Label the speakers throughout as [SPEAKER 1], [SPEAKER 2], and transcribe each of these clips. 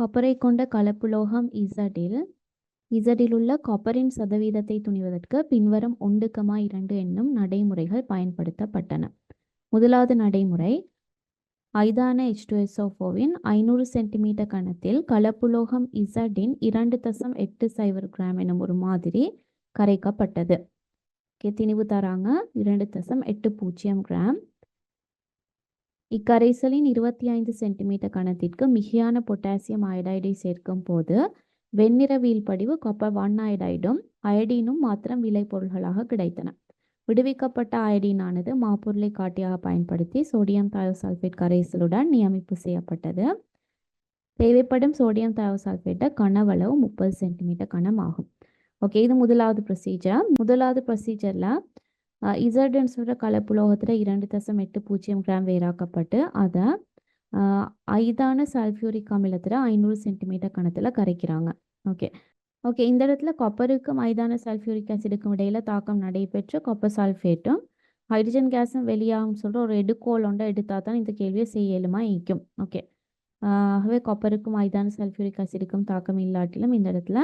[SPEAKER 1] கொப்பரை கொண்ட கலப்புலோகம் இசடில் இசடில் உள்ள காப்பரின் சதவீதத்தை துணிவதற்கு பின்வரும் ஒன்று இரண்டு என்னும் நடைமுறைகள் பயன்படுத்தப்பட்டன. முதலாவது நடைமுறை ஐதான H2SO4வின் ஐநூறு சென்டிமீட்டர் கணத்தில் கலப்புலோகம் இசடின் இரண்டு தசம் எட்டு சைபர் கிராம் எனும் ஒரு மாதிரி கரைக்கப்பட்டது. திணிவு தராங்க. இரண்டு தசம் எட்டு பூஜ்ஜியம் கிராம். இக்கரைசலின் இருபத்தி ஐந்து சென்டிமீட்டர் கணத்திற்கு மிகையான பொட்டாசியம் அயடைடை சேர்க்கும் போது வெண்ணிற வீழ்படிவு கொப்பர் ஒன் அயடைடும் அயடினும் மாத்திரம் விளைபொருள்களாக கிடைத்தன. விடுவிக்கப்பட்ட அயடினானது மாப்பொருளை காட்டியாக பயன்படுத்தி சோடியம் தயோசல்பேட் கரைசலுடன் நியமிப்பு செய்யப்பட்டது. தேவைப்படும் சோடியம் தயோசல்பேட்டை கனவளவு முப்பது சென்டிமீட்டர் கனம் ஆகும் ஓகே இது முதலாவது ப்ரொசீஜர் முதலாவது ப்ரொசீஜரில் இசர்டுன்னு சொல்கிற கலப்புலோகத்தில் இரண்டு தசம் எட்டு பூஜ்ஜியம் கிராம் வேறாக்கப்பட்டு அதை ஐதான சல்ஃபியூரிக் அமிலத்தில் ஐநூறு சென்டிமீட்டர் கணத்தில் கரைக்கிறாங்க. ஓகே. ஓகே இந்த இடத்துல கொப்பருக்கும் ஐதான சல்ஃபியூரிக் ஆசிடுக்கும் இடையில தாக்கம் நடைபெற்று கொப்பர் சல்ஃபேட்டும் ஹைட்ரஜன் கேஸும் வெளியாகும் சொல்கிற ஒரு எடுக்கோல் ஒன்றை எடுத்தால் தான் இந்த கேள்வியை செய்யலுமா இயக்கும் ஈக்கும் ஓகே. ஆகவே கொப்பருக்கும் ஐதான சல்ஃபியூரிக் ஆசிடுக்கும் தாக்கம் இல்லாட்டிலும் இந்த இடத்துல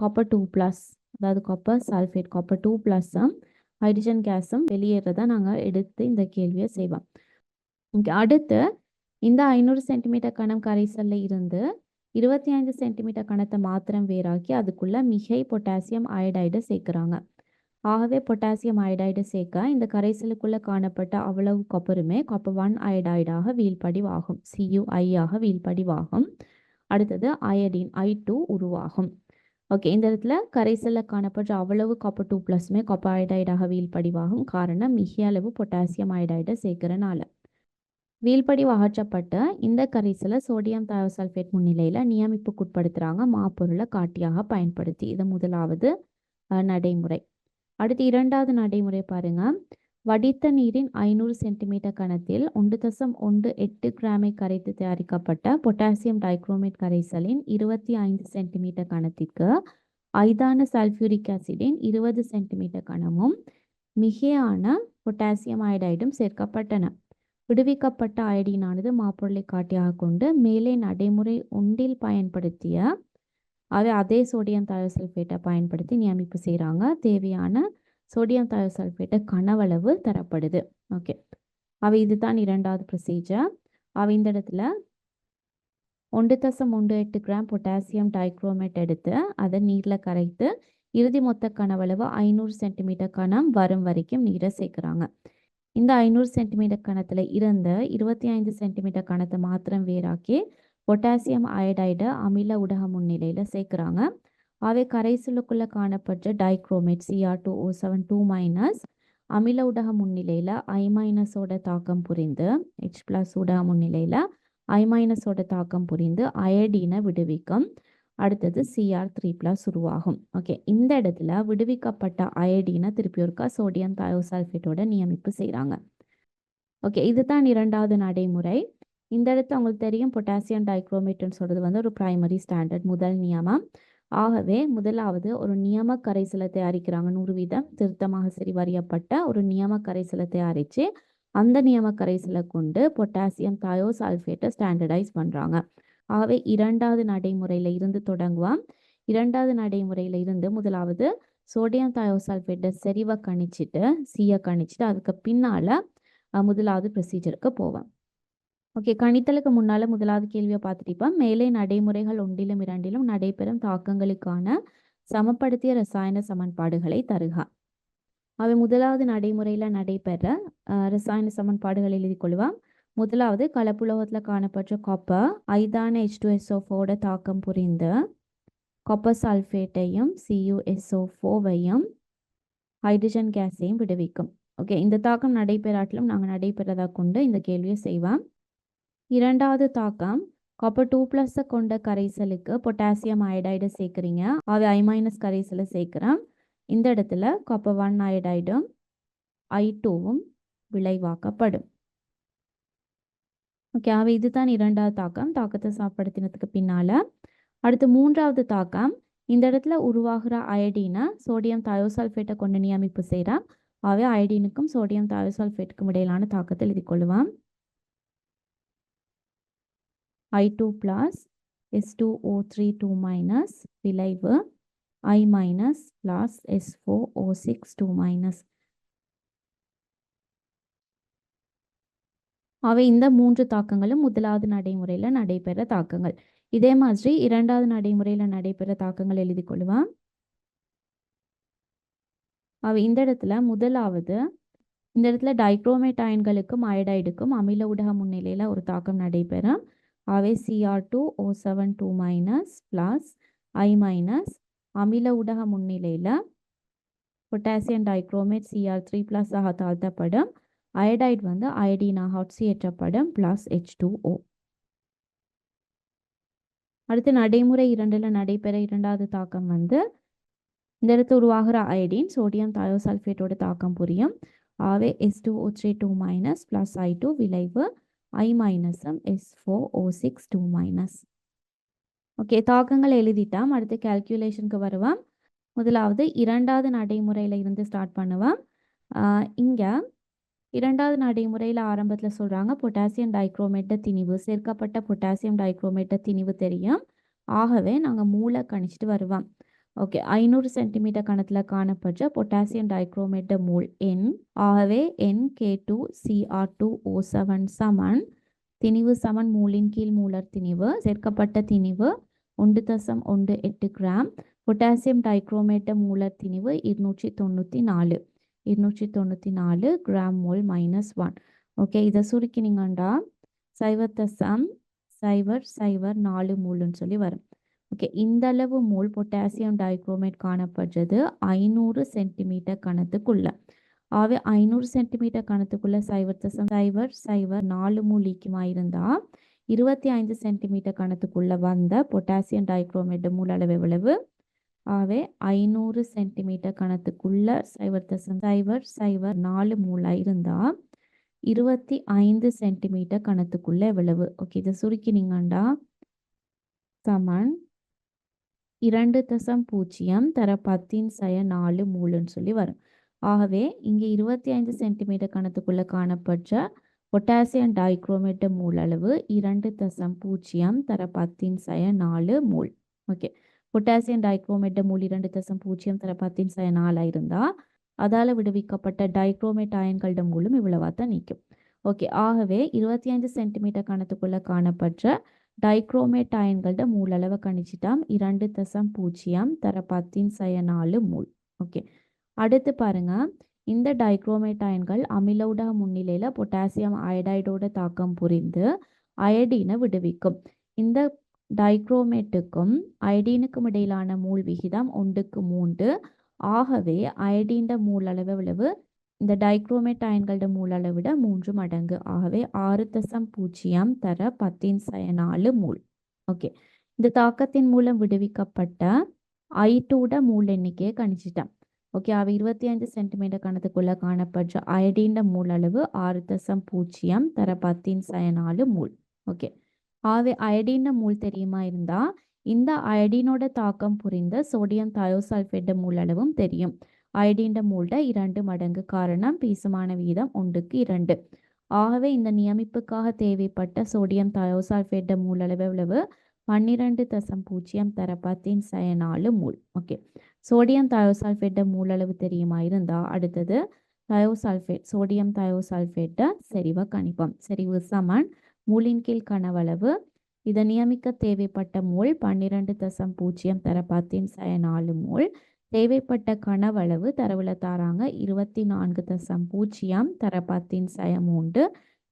[SPEAKER 1] காப்பர் டூ ப்ளஸ் அதாவது காப்பர் சல்ஃபேட் காப்பர் டூ ப்ளஸ்ஸும் ஹைட்ரஜன் கேஸும் வெளியேறத நாங்கள் எடுத்து இந்த கேள்வியை செய்வோம். அடுத்து இந்த ஐநூறு சென்டிமீட்டர் கணம் கரைசல்ல இருந்து இருபத்தி ஐந்து சென்டிமீட்டர் கணத்தை மாத்திரம் வேறாக்கி அதுக்குள்ள மிகை பொட்டாசியம் அயடைடு சேர்க்குறாங்க. ஆகவே பொட்டாசியம் அயடைடு சேர்க்க இந்த கரைசலுக்குள்ள காணப்பட்ட அவ்வளவு கொப்பருமே கொப்பர் ஒன் அயடைடாக வீழ்படிவாகும். சியுஐ ஆக வீழ்படிவாகும். அடுத்தது அயடின் ஐ டூ உருவாகும். ஓகே இந்த இடத்துல கரைசலில் காணப்படுற அவ்வளவு காப்பர் டூ ப்ளஸ்மே காப்பர் அயடைடாக வீழ்படிவாகும். காரணம் மிக அளவு பொட்டாசியம் அயடைடை சேர்க்கிறனால வீழ்படிவு அகற்றப்பட்ட இந்த கரைசலை சோடியம் தயோசல்ஃபேட் முன்னிலையில் நியமிப்புக்குட்படுத்துகிறாங்க மாப்பொருளை காட்டியாக பயன்படுத்தி. இது முதலாவது நடைமுறை. அடுத்து இரண்டாவது நடைமுறை பாருங்கள் வடித்த நீரின் ஐநூறு சென்டிமீட்டர் கணத்தில் ஒன்று தசம் ஒன்று எட்டு கிராமை கரைத்து தயாரிக்கப்பட்ட பொட்டாசியம் டைக்ரோமேட் கரைசலின் இருபத்தி ஐந்து சென்டிமீட்டர் கணத்திற்கு ஐதான சல்ஃபியூரிக் ஆசிடின் இருபது சென்டிமீட்டர் கணமும் மிகையான பொட்டாசியம் அயடைடும் சேர்க்கப்பட்டன. விடுவிக்கப்பட்ட அயடினானது மாப்பொருளை காட்டியாக கொண்டு மேலே நடைமுறை ஒன்றில் பயன்படுத்திய அதே சோடியம் தயோசல்ஃபேட்டை பயன்படுத்தி நியமிப்பு செய்கிறாங்க தேவையான சோடியம் தயோசல்ஃபேட்டை கனவளவு தரப்படுது. ஓகே அவை இதுதான் இரண்டாவது ப்ரொசீஜர் அவை இந்த இடத்துல ஒன்று தசம் ஒன்று எட்டு கிராம் பொட்டாசியம் டைக்ரோமேட் எடுத்து அதை நீரில் கரைத்து இறுதி மொத்த கனவளவு ஐநூறு சென்டிமீட்டர் கணம் வரும் வரைக்கும் நீரை சேர்க்குறாங்க. இந்த ஐநூறு சென்டிமீட்டர் கணத்தில் இருந்து இருபத்தி ஐந்து சென்டிமீட்டர் கணத்தை மாத்திரம் வேறாக்கி பொட்டாசியம் அயடைடை அமில ஊடக முன்னிலையில் சேர்க்குறாங்க. அவை கரைசலுக்குள்ளே காணப்பட்ட dichromate CR two O seven two minus அமில ஊடக முன்னிலையில் ஐ மைனஸோட தாக்கம் புரிந்து ஹெச் ப்ளஸ் ஊடக முன்னிலையில் ஐ மைனஸோட தாக்கம் புரிந்து அயடினை விடுவிக்கும். அடுத்தது சிஆர் த்ரீ பிளஸ் உருவாகும். ஓகே இந்த இடத்துல விடுவிக்கப்பட்ட அயடினை திருப்பி ஒருக்கா சோடியம் தயோசல்ஃபேட்டோட நியமிப்பு செய்கிறாங்க ஓகே இதுதான் இரண்டாவது நடைமுறை. இந்த இடத்து உங்களுக்கு தெரியும் பொட்டாசியம் டைக்ரோமேட்னு சொல்கிறது வந்து ஒரு பிரைமரி ஸ்டாண்டர்ட் முதல் நியமம். ஆகவே முதலாவது ஒரு நியம கரைசலை தயாரிக்கிறாங்க. நூறு வீதம் திருத்தமாக சரி வரையப்பட்ட ஒரு நியம கரைசலை தயாரித்து அந்த நியம கரைசலை கொண்டு பொட்டாசியம் தயோசல்ஃபேட்டை ஸ்டாண்டர்டைஸ் பண்ணுறாங்க ஆகவே இரண்டாவது நடைமுறையில் இருந்து தொடங்குவோம். இரண்டாவது நடைமுறையில் இருந்து முதலாவது சோடியம் தயோசல்ஃபேட்டை செறிவை கணிச்சிட்டு சீயை கணிச்சிட்டு அதுக்கு பின்னால் முதலாவது ப்ரொசீஜருக்கு போவேன் ஓகே கணித்தலுக்கு முன்னால் முதலாவது கேள்வியை பார்த்துட்டு மேலே நடைமுறைகள் ஒன்றிலும் இரண்டிலும் நடைபெறும் தாக்கங்களுக்கான சமப்படுத்திய ரசாயன சமன்பாடுகளை தருக. அவை முதலாவது நடைமுறையில் நடைபெற ரசாயன சமன்பாடுகள் எழுதி கொள்வான் முதலாவது கலப்புலோகத்தில் காணப்பட்ட காப்பர் ஐதான ஹெச் டூ எஸ்ஓஃபோட தாக்கம் புரிந்து காப்பர் சல்ஃபேட்டையும் சியூஎஸ்ஓ ஃபோவையும் ஹைட்ரஜன் கேஸையும் விடுவிக்கும். ஓகே இந்த தாக்கம் நடைபெறாட்டிலும் நாங்கள் நடைபெறதா கொண்டு இந்த கேள்வியை செய்வோம். இரண்டாவது தாக்கம் காப்பர் டூ ப்ளஸ்ஸை கொண்ட கரைசலுக்கு பொட்டாசியம் அயடைடு சேர்க்குறீங்க. அவை ஐ மைனஸ் கரைசலை சேர்க்குறேன் இந்த இடத்துல காப்பர் ஒன் அயடைடும் ஐ டூவும் விளைவாக்கப்படும். ஓகே அவை இதுதான் இரண்டாவது தாக்கம். தாக்கத்தை சாப்படுத்தினதுக்கு பின்னால். அடுத்து மூன்றாவது தாக்கம். இந்த இடத்துல உருவாகிற அயடினை சோடியம் தயோசல்ஃபேட்டை கொண்டு நியமிப்பு செய்கிறேன் அவை அயடினுக்கும் சோடியம் தயோசல்ஃபேட்டுக்கும் இடையிலான தாக்கத்தை எழுதி கொள்ளுவான் I two plus S two O three two minus விளைவு I minus plus S four O six two minus அவை இந்த மூன்று தாக்கங்களும் முதலாவது நடைமுறையில் நடைபெற தாக்கங்கள். இதே மாதிரி இரண்டாவது நடைமுறையில் நடைபெற தாக்கங்கள் எழுதி கொள்ளுவான் அவை இந்த இடத்துல முதலாவது இந்த இடத்துல டைக்ரோமேட் அயன்களுக்கும் அயடைடுக்கும் அமில ஊடக முன்னிலையில் ஒரு தாக்கம் நடைபெறும். அவை CR two O seven two minus plus I minus அமில ஊடக முன்னிலையில் potassium dichromate CR three plus ஆக தாழ்த்தப்படும். அயடைட் வந்து அயடினாக ஆட்சியேற்றப்படும் ப்ளஸ் ஹெச் டூ ஓ அடுத்து நடைமுறை இரண்டில் நடைபெற இரண்டாவது தாக்கம் வந்து இந்த இடத்துல உருவாகிற அயடின் சோடியம் தயோசல்ஃபேட்டோட தாக்கம் புரியும். ஆவே S two O three two minus plus I two விளைவு ஐ மைனஸும் S four O six two minus okay தாக்கங்கள் எழுதிட்டாம். அடுத்து கால்குலேஷனுக்கு வருவான் முதலாவது இரண்டாவது நடைமுறையில் இருந்து ஸ்டார்ட் பண்ணுவான் இங்கே இரண்டாவது நடைமுறையில் ஆரம்பத்தில் சொல்கிறாங்க பொட்டாசியம் டைக்ரோமேட்ட திணிவு சேர்க்கப்பட்ட பொட்டாசியம் டைக்ரோமேட்ட திணிவு தெரியும். ஆகவே நாங்கள் மூளை கணிச்சிட்டு வருவோம். ஓகே ஐநூறு சென்டிமீட்டர் கணத்தில் காணப்படுற பொட்டாசியம் டைக்ரோமேட்டர் மூல் என் ஆகவே N K two C R two seven சமன் திணிவு சமன் மூலின் கீழ் மூலர் திணிவு சேர்க்கப்பட்ட திணிவு ஒன்று தசம் ஒன்று எட்டு கிராம் பொட்டாசியம் டைக்ரோமேட்ட மூலர் திணிவு இருநூற்றி தொண்ணூற்றி நாலு இருநூற்றி தொண்ணூற்றி நாலு gram mole minus one okay இதை சுருக்கினீங்கண்டா சைவர் தசம் சைவர் சைவர் நாலு மூலுன்னு சொல்லி வரும். ஓகே. இந்த அளவு மூல் பொட்டாசியம் டைக்ரோமேட் காணப்படுறது ஐநூறு சென்டிமீட்டர் கணத்துக்குள்ள. ஆகவே ஐநூறு சென்டிமீட்டர் கணத்துக்குள்ள சைவர் தசம் சைவர் சைவர் நாலு மூல் ஈக்குமா இருந்தால் இருபத்தி ஐந்து சென்டிமீட்டர் கணத்துக்குள்ள வந்த பொட்டாசியம் டைக்ரோமேட் மூல் அளவு எவ்வளவு? ஆகவே ஐநூறு சென்டிமீட்டர் கணத்துக்குள்ள சைவர் தசம் சைவர் சைவர் நாலு மூலாக இருந்தால் இருபத்தி ஐந்து சென்டிமீட்டர் கணத்துக்குள்ள எவ்வளவு? ஓகே இதை சுருக்கினீங்கண்டா. சமன். இரண்டு தசம் பூஜ்ஜியம் தர பத்தின் சய நாலு மூலுன்னு சொல்லி வரும். ஆகவே இங்கே இருபத்தி ஐந்து சென்டிமீட்டர் கணத்துக்குள்ளே காணப்பட்ட பொட்டாசியம் டைக்ரோமேட்டு மூல் அளவு இரண்டு தசம் பூஜ்ஜியம் தர பத்தின் சய நாலு மூல். ஓகே. பொட்டாசியம் டைக்ரோமேட்ட மூல் இரண்டு தசம் பூஜ்ஜியம் தர பத்தின் சய நாலாக இருந்தால் அதால் விடுவிக்கப்பட்ட டைக்ரோமேட் அயன்களோட மூலம் இவ்வளவா தான் நிற்கும் ஓகே. ஆகவே இருபத்தி ஐந்து சென்டிமீட்டர் கணத்துக்குள்ளே காணப்பட்ட டைக்ரோமேட் அயன்களோட மூல் அளவை கணிச்சிட்டாம். இரண்டு தசம் பூஜ்ஜியம் தர பத்தின் சய நாலு மூல். ஓகே. அடுத்து பாருங்க. இந்த டைக்ரோமேட் அயன்கள் அமிலோட முன்னிலையில் பொட்டாசியம் அயடைடோட தாக்கம் புரிந்து அயடீனை விடுவிக்கும். இந்த டைக்ரோமேட்டுக்கும் அயடீனுக்கும் இடையிலான மூல் விகிதம் ஒன்றுக்கு மூன்று. ஆகவே அயடீன் மூல் அளவு விளைவு இந்த டைக்ரோமேட் அயன்களோட மூல் அளவை விட மூன்று மடங்கு. ஆகவே ஆறு தசம் பூஜ்ஜியம் தர பத்தின் சய நாலு மூல். ஓகே. இந்த தாக்கத்தின் மூலம் விடுவிக்கப்பட்ட ஐ டூட மூல் எண்ணிக்கையை கணிச்சிட்டேன். ஓகே. அவ இருபத்தி ஐந்து சென்டிமீட்டர் கணத்துக்குள்ள காணப்படுற அயடின் மூல் அளவு ஆறு தசம் பூஜ்ஜியம் தர பத்தின் சய நாலு மூல். ஓகே. ஆகவே அயடின் மூல் தெரியுமா இருந்தா இந்த அயடினோட தாக்கம் புரிந்த சோடியம் தயோசல்ஃபேட் மூல் அளவும் தெரியும். அயடீன் மூல்ட இரண்டு மடங்கு காரணம் பீசுமான வீதம் ஒன்றுக்கு இரண்டு. ஆகவே இந்த நியமிப்புக்காக தேவைப்பட்ட சோடியம் தயோசால்பேட்ட மூல் அளவு எவ்வளவு? பன்னிரண்டு தசம் பூஜ்ஜியம் தர பத்தின் மூல். ஓகே சோடியம் தயோசால்பேட்ட மூல் அளவு தெரியுமா இருந்தா? அடுத்தது தயோசால்பேட் சோடியம் தயோசல்ஃபேட்டை செறிவை கணிப்போம். செறிவு சமன். மூலின் கீழ் கனவளவு. இதை நியமிக்க தேவைப்பட்ட மூல் பன்னிரண்டு தசம் பூஜ்ஜியம் தர பத்தின் மூல். தேவைப்பட்ட கனவளவு தரவுல தாராங்க. இருபத்தி நான்கு தசம் பூஜ்ஜியம் தர பத்தின் சய மூன்று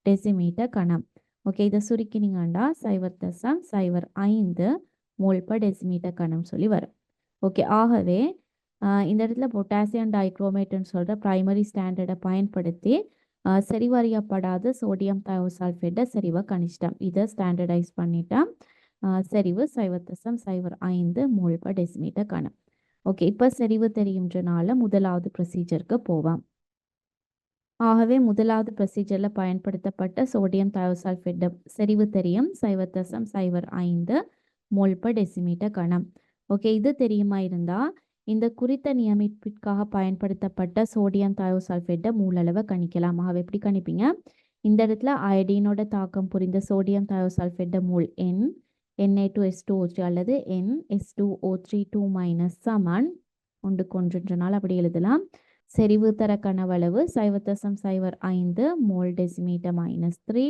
[SPEAKER 1] டெசிமீட்டர் கணம். ஓகே இதை சுருக்கினீங்கண்டா. சைவர் தசம் சைவர் ஐந்து மோல் பர் டெசிமீட்டர் கணம் சொல்லி வரும். ஓகே ஆகவே இந்த இடத்துல பொட்டாசியம் டைக்ரோமேட்னு சொல்கிற ப்ரைமரி ஸ்டாண்டர்டை பயன்படுத்தி செறிவறியப்படாத சோடியம் தயோசல்ஃபேட்டை செறிவை கணிச்சிட்டோம். இதை ஸ்டாண்டர்டைஸ் பண்ணிட்டோம். செறிவு சைவர் தசம் சைவர் ஐந்து மோல் பர் டெசிமீட்டர் கணம். ஓகே இப்போ செறிவு தெரியுன்றனால முதலாவது ப்ரொசீஜருக்கு போவோம் ஆகவே முதலாவது ப்ரொசீஜரில் பயன்படுத்தப்பட்ட சோடியம் தயோசல்ஃபேட் செறிவு தெரியும். சைவர் தசம் சைவர் ஐந்து மோல் பர் டெசிமீட்டர் கணம். ஓகே இது தெரியுமா இருந்தால் இந்த குறித்த நியமிப்பிற்காக பயன்படுத்தப்பட்ட சோடியம் தயோசல்ஃபேட்டை மூலளவை கணிக்கலாம். ஆகவே எப்படி கணிப்பீங்க? இந்த இடத்துல அயடினோட தாக்கம் புரிந்த சோடியம் தயோசல்ஃபேட்டை மூல் எண் NA two S two O three அல்லது N S two O three two minus சமன். ஒன்றுக்கு ஒன்றுன்றனால அப்படி எழுதலாம். செறிவு தர கனவளவு சைவர் தசம் சைவர் ஐந்து மோல் டெசிமீட்டர் மைனஸ் த்ரீ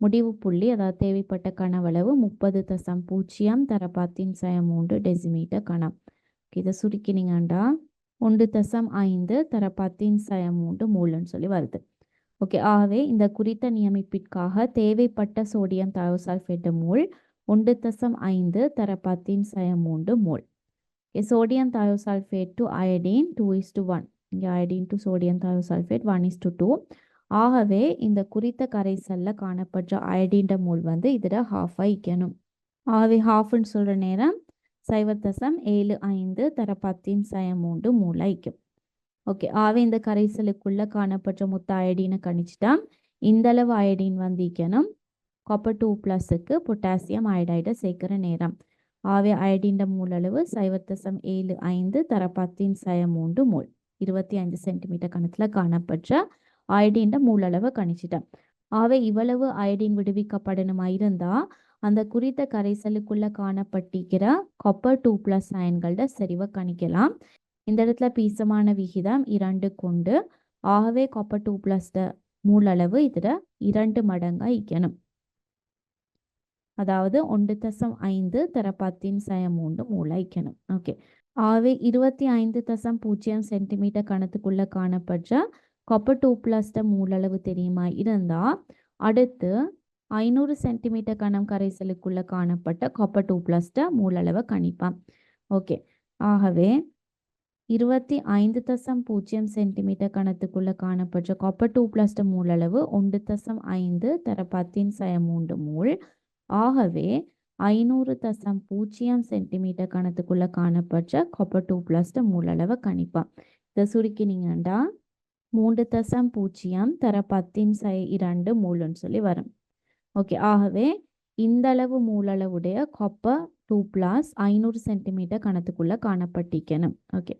[SPEAKER 1] முடிவு புள்ளி அதாவது தேவைப்பட்ட கனவளவு முப்பது தசம் பூஜ்ஜியம் தரப்பாத்தின் சய மூன்று டெசிமீட்டர் கணம். இதை சுருக்கினீங்கண்டா. ஒன்று தசம் ஐந்து தரப்பாத்தின் சய மூன்று மூலன்னு சொல்லி வருது. ஓகே ஆகவே இந்த குறித்த நியமிப்பிற்காக தேவைப்பட்ட சோடியம் தயோசல்ஃபேட்டு மூல் ஒன்று தசம் ஐந்து தரப்பாத்தின் சயம் மூன்று mole. Sodium thiosulphate to iodine two is to one இங்கே iodine to sodium thiosulphate one is to two ஆகவே இந்த குறித்த கரைசலில் காணப்படுற அயடின்ற மூல் வந்து இதில் ஹாஃப் இக்கணும். ஆகவே ஹாஃப்னு சொல்கிற நேரம் சைவர் தசம் ஏழு ஐந்து தரப்பத்தின் சயம் மூன்று மூல் ஐக்கும் ஓகே ஆகவே இந்த கரைசலுக்குள்ளே காணப்படுற மொத்த அயடினை கணிச்சிட்டா இந்த அளவு அயடின் வந்திக்கணும் காப்பர் டூ ப்ளஸுக்கு பொட்டாசியம் அயடைடை சேர்க்குற நேரம். ஆவே அயடின்ற மூலளவு சைவர் தசம் ஏழு ஐந்து தரப்பத்தின் சய மூன்று மூல். இருபத்தி ஐந்து சென்டிமீட்டர் கணத்தில் காணப்பட்ட அயடின்ற மூலளவை கணிச்சிட்டேன். ஆவே இவ்வளவு அயடின் விடுவிக்கப்படணுமா இருந்தால் அந்த குறித்த கரைசலுக்குள்ள காணப்பட்டிருக்கிற காப்பர் டூ ப்ளஸ் அயன்களோட செறிவை கணிக்கலாம். இந்த இடத்துல பீசமான விகிதம் இரண்டு கொண்டு ஆகவே காப்பர் டூ ப்ளஸ் மூலளவு இதில் இரண்டு மடங்காக இக்கணும். அதாவது ஒன்று தசம் ஐந்து தர பத்தின் மூன்று மூளை ஓகே ஆகவே இருபத்தி ஐந்து தசம் பூஜ்ஜியம் சென்டிமீட்டர் கணத்துக்குள்ள காணப்படுற காப்பர் டூ ப்ளஸ்ட மூலளவு தெரியுமா? இருந்தால் அடுத்து ஐநூறு சென்டிமீட்டர் கணம் கரைசலுக்குள்ள காணப்பட்ட காப்பர் டூ ப்ளஸ்ட மூலளவை கணிப்பான் ஓகே ஆகவே இருபத்தி ஐந்து தசம் பூஜ்ஜியம் சென்டிமீட்டர் கணத்துக்குள்ள காணப்பட்ட காப்பர் டூ ப்ளஸ்ட மூலளவு ஒன்று தசம் ஐந்து தர பத்தின் சய மூன்று மூல் ஆகவே ஐநூறு தசம் பூஜ்ஜியம் சென்டிமீட்டர் கணத்துக்குள்ள காணப்பட்ட காப்பர் டூ ப்ளஸ்ட மூலளவை கணிப்பான் இதை சுருக்கினீங்கண்டா? மூன்று தசம் பூஜ்ஜியம் தர பத்தின் சை இரண்டு மூலன்னு சொல்லி வரும். ஓகே ஆகவே இந்த அளவு மூலளவுடைய காப்பர் டூ பிளாஸ் ஐநூறு சென்டிமீட்டர் கணத்துக்குள்ள காணப்பட்டிக்கணும் ஓகே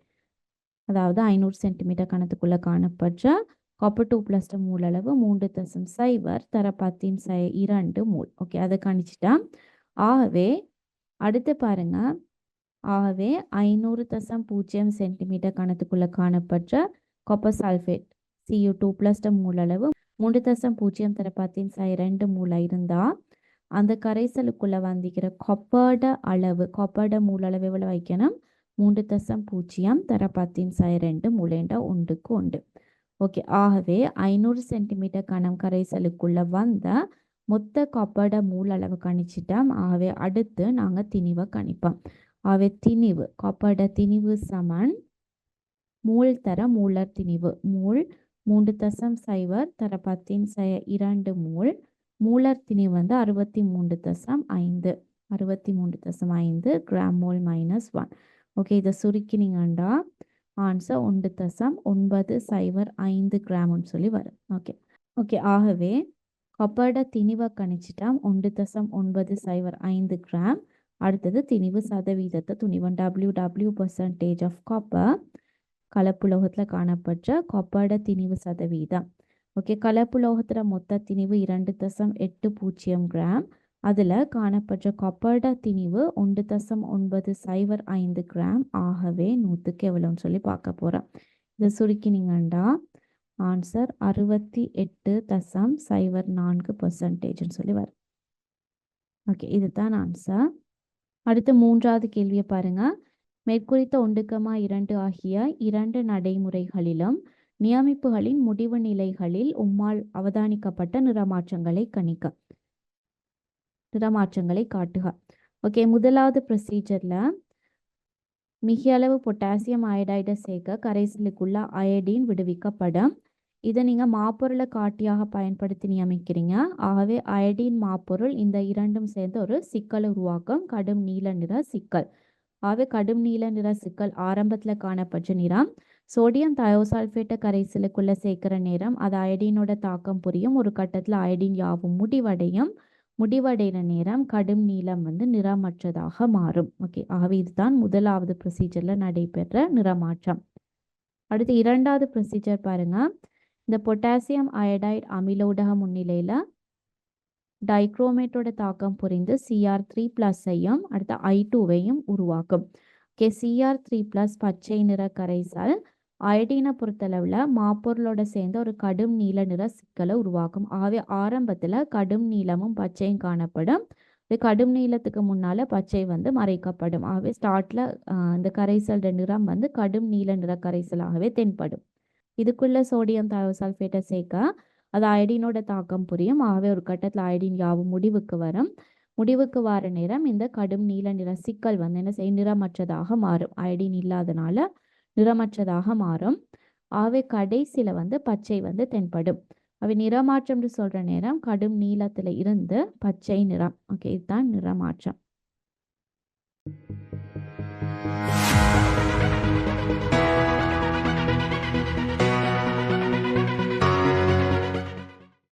[SPEAKER 1] அதாவது ஐநூறு சென்டிமீட்டர் கணத்துக்குள்ள காணப்பட்ட காப்பர் டூ பிளஸ் மூலளவு மூன்று தசம் சைவர் தர சை இரண்டு மூல் ஓகே அதை கணிச்சிட்டா. ஆகவே அடுத்து பாருங்க. ஆகவே ஐநூறு தசம் பூஜ்ஜியம் சென்டிமீட்டர் கணத்துக்குள்ள காணப்பட்ட copper sulphate CU two plus மூலளவு மூன்று தசம் பூஜ்ஜியம் தரப்பாத்தின் சை ரெண்டு மூளை இருந்தால் அந்த கரைசலுக்குள்ளே வந்திக்கிற கொப்பட அளவு கொப்பட மூலளவு எவ்வளோ வைக்கணும்? மூன்று தசம் பூஜ்ஜியம் தரப்பத்தின் சை ரெண்டு மூலேண்டா ஒன்றுக்கு உண்டு ஓகே ஆகவே ஐநூறு சென்டிமீட்டர் கணம் கரைசலுக்குள்ளே வந்த மொத்த கொப்பட மூலளவு கணிச்சிட்டோம். ஆகவே அடுத்து நாங்கள் திணிவை கணிப்போம். ஆகவே திணிவு கொப்பட திணிவு சமன் மூல் தர மூலர் திணிவு. மூல் மூன்று தசம் சைவர் தர பத்தின் சய இரண்டு மூல். மூலர் திணிவு வந்து அறுபத்தி மூன்று தசம் ஐந்து. அறுபத்தி மூன்று தசம் ஐந்து gram mole minus one okay இதை சுருக்கினீங்கண்டா. ஆன்சர் ஒன்று தசம் ஒன்பது சைவர் ஐந்து கிராம்னு சொல்லி வரும். ஓகே ஓகே ஆகவே கொப்பட திணிவை கணிச்சிட்டாம். ஒன்று தசம் ஒன்பது சைவர் ஐந்து கிராம். அடுத்தது திணிவு சதவீதத்தை துணிவன் W W percentage of copper கலப்புலோகத்தில் காணப்பட்ட கொப்பட திணிவு சதவீதம். ஓகே கலப்புலோகத்தில் மொத்த திணிவு இரண்டு தசம் எட்டு பூஜ்ஜியம் கிராம். அதில் காணப்பட்ட கொப்பர்டா திணிவு ஒன்று தசம் ஒன்பது சைவர் ஐந்து கிராம் ஆகவே நூற்றுக்கு எவ்வளோன்னு சொல்லி பார்க்க போகிறோம் இதை சுருக்கினீங்கண்டா? ஆன்சர் அறுபத்தி எட்டு தசம் சைவர் நான்கு பர்சன்டேஜ்னு சொல்லி வரும். ஓகே இதுதான் ஆன்சர் அடுத்து மூன்றாவது கேள்வியை பாருங்கள் மேற்குறித்த ஒண்டுக்கமா இரண்டு ஆகிய இரண்டு நடைமுறைகளிலும் நியமிப்புகளின் முடிவு நிலைகளில் உம்மால் அவதானிக்கப்பட்ட நிறமாற்றங்களை கணிக்க. நிறமாற்றங்களை காட்டுக. ஓகே முதலாவது ப்ரொசீஜரில் மிக அளவு பொட்டாசியம் அயடைடை சேர்க்க கரைசலுக்குள்ள அயடின் விடுவிக்கப்படும். இதை நீங்கள் மாப்பொருளை காட்டியாக பயன்படுத்தி நியமிக்கிறீங்க. ஆகவே அயடின் மாப்பொருள் இந்த இரண்டும் சேர்ந்து ஒரு சிக்கல் உருவாக்கும். கடும் நீல நிற சிக்கல். ஆகவே கடும் நீல நிற சிக்கல் ஆரம்பத்தில் காணப்பட்ட நிறம். சோடியம் தயோசால்ஃபேட்டை கரைசலுக்குள்ளே சேர்க்கிற நேரம் அது அயடினோட தாக்கம் புரியும். ஒரு கட்டத்தில் அயடின் யாவும் முடிவடையும். முடிவடைகிற நேரம் கடும் நீளம் வந்து நிறமற்றதாக மாறும். ஓகே ஆகவே இதுதான் முதலாவது ப்ரொசீஜரில் நடைபெற நிறமாற்றம். அடுத்து இரண்டாவது ப்ரொசீஜர் பாருங்க. இந்த பொட்டாசியம் அயடைட் அமிலோடக முன்னிலையில் டைக்ரோமேட்டோட தாக்கம் புரிந்து சிஆர் த்ரீ ப்ளஸ்ஸையும் அடுத்து ஐ டூவையும் உருவாக்கும். ஓகே சிஆர் த்ரீ ப்ளஸ் பச்சை நிற கரைசல் அயடீனை பொறுத்தளவில் மாப்பொருளோட சேர்ந்து ஒரு கடும் நீல நிற சிக்கலை உருவாக்கும். ஆகவே ஆரம்பத்தில் கடும் நீளமும் பச்சையும் காணப்படும். இது கடும் நீளத்துக்கு முன்னால் பச்சை வந்து மறைக்கப்படும். ஆகவே ஸ்டார்டில் இந்த கரைசலோட நிறம் வந்து கடும் நீல நிற கரைசலாகவே தென்படும். இதுக்குள்ள சோடியம் சல்ஃபேட்டை சேர்க்க அது அயடினோட தாக்கம் புரியும். ஆகவே ஒரு கட்டத்தில் அயடின் யாவும் முடிவுக்கு வரும். முடிவுக்கு வர நேரம் இந்த கடும் நீல நிற சிக்கல் வந்து என்ன செய்யும் நிறமற்றதாக மாறும். அயடின் இல்லாதனால நிறமற்றதாக மாறும். ஆகவே கடைசியில் வந்து பச்சை வந்து தென்படும். அவை நிறமாற்றம்னு சொல்கிற நேரம் கடும் நீளத்தில் இருந்து பச்சை நிறம். ஓகே இதுதான் நிறமாற்றம்.